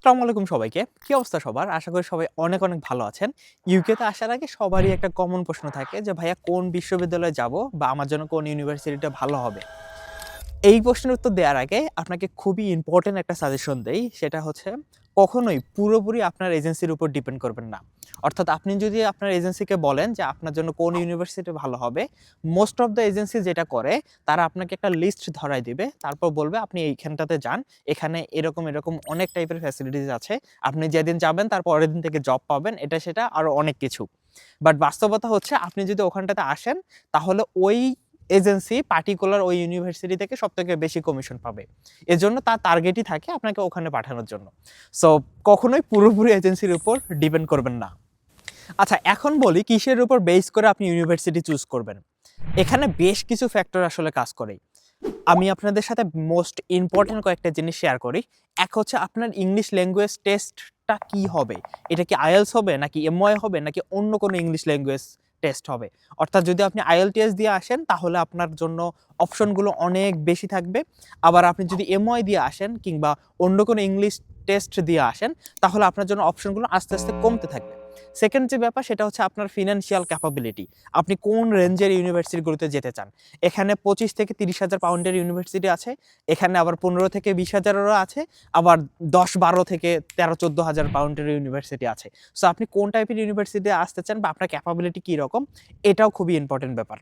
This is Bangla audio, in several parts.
আসসালামু আলাইকুম সবাইকে। কি অবস্থা সবার? আশা করি সবাই অনেক অনেক ভালো আছেন। ইউকেতে আসার আগে সবারই একটা কমন প্রশ্ন থাকে যে, ভাইয়া, কোন বিশ্ববিদ্যালয়ে যাব বা আমার জন্য কোন ইউনিভার্সিটিটা ভালো হবে? এই প্রশ্নের উত্তর দেওয়ার আগে আপনাকে খুবই ইম্পর্টেন্ট একটা সাজেশন দেই। সেটা হচ্ছে, কখনোই পুরোপুরি আপনার এজেন্সির উপর ডিপেন্ড করবেন না। অর্থাৎ আপনি যদি আপনার এজেন্সিকে বলেন যে আপনার জন্য কোন ইউনিভার্সিটি ভালো হবে মোস্ট অফ দ্য এজেন্সি যেটা করে, তারা আপনাকে একটা লিস্ট ধরাই দিবে। তারপর বলবে, আপনি এইখানটাতে যান, এখানে এরকম এরকম অনেক টাইপের ফ্যাসিলিটিস আছে। আপনি যেদিন যাবেন, তার পরের দিন থেকে জব পাবেন। এটা, সেটা আরও অনেক কিছু। বাট বাস্তবতা হচ্ছে, আপনি যদি ওখানটাতে আসেন, তাহলে ওই এজেন্সি পার্টিকুলার ওই ইউনিভার্সিটি থেকে সব থেকে বেশি কমিশন পাবে। এজন্য তার টার্গেটই থাকে আপনাকে ওখানে পাঠানোর জন্য। সো কখনোই পুরোপুরি এজেন্সির উপর ডিপেন্ড করবেন না। আচ্ছা এখন বলি কিসের উপর বেস করে আপনি ইউনিভার্সিটি চুজ করবেন? এখানে বেশ কিছু ফ্যাক্টর আসলে কাজ করে। আমি আপনাদের সাথে মোস্ট ইম্পর্টেন্ট কয়েকটা জিনিস শেয়ার করি। এক হচ্ছে আপনার ইংলিশ ল্যাঙ্গুয়েজ টেস্টটা কি হবে? এটা কি আইএলস হবে, নাকি এমওয়াই হবে, নাকি অন্য কোনো ইংলিশ ল্যাঙ্গুয়েজ টেস্ট হবে? অর্থাৎ যদি আপনি আইএলটিএস দিয়ে আসেন, তাহলে আপনার জন্য অপশনগুলো অনেক বেশি থাকবে। আবার আপনি যদি এমওয়াই দিয়ে আসেন, কিংবা অন্য কোনো ইংলিশ টেস্ট দিয়ে আসেন, তাহলে আপনার জন্য অপশনগুলো আস্তে আস্তে কমতে থাকবে। সেকেন্ড যে ব্যাপার, সেটা হচ্ছে আপনার ফিনান্সিয়াল ক্যাপাবিলিটি আপনি কোন রেঞ্জের ইউনিভার্সিটিগুলোতে যেতে চান? এখানে পঁচিশ থেকে তিরিশ হাজার পাউন্ডের ইউনিভার্সিটি আছে, এখানে আবার পনেরো থেকে বিশ হাজারেরও আছে, আবার দশ, বারো থেকে তেরো, চোদ্দ হাজার পাউন্ডের ইউনিভার্সিটি আছে। সো আপনি কোন টাইপের ইউনিভার্সিটিতে আসতে চান বা আপনার ক্যাপাবিলিটি কীরকম এটাও খুবই ইম্পর্টেন্ট ব্যাপার।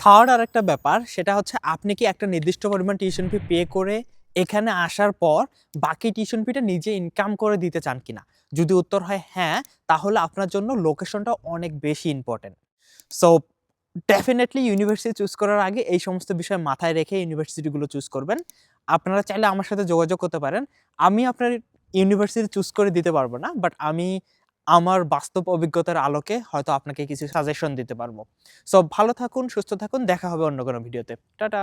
থার্ড আর একটা ব্যাপার, সেটা হচ্ছে আপনি কি একটা নির্দিষ্ট পরিমাণ টিউশন ফি পে করে এখানে আসার পর বাকি টিউশন ফিটা নিজে ইনকাম করে দিতে চান কিনা? যদি উত্তর হয় হ্যাঁ তাহলে আপনার জন্য লোকেশনটা অনেক বেশি important so definitely university choose করার আগে এই সমস্ত বিষয় মাথায় রেখে ইউনিভার্সিটিগুলো চুজ করবেন। আপনারা চাইলে আমার সাথে যোগাযোগ করতে পারেন। আমি আপনার ইউনিভার্সিটি চুজ করে দিতে পারব না বাট আমি আমার বাস্তব অভিজ্ঞতার আলোকে হয়তো আপনাকে কিছু সাজেশন দিতে পারব। সো ভালো থাকুন, সুস্থ থাকুন, দেখা হবে অন্য কোনো ভিডিওতে টাটা!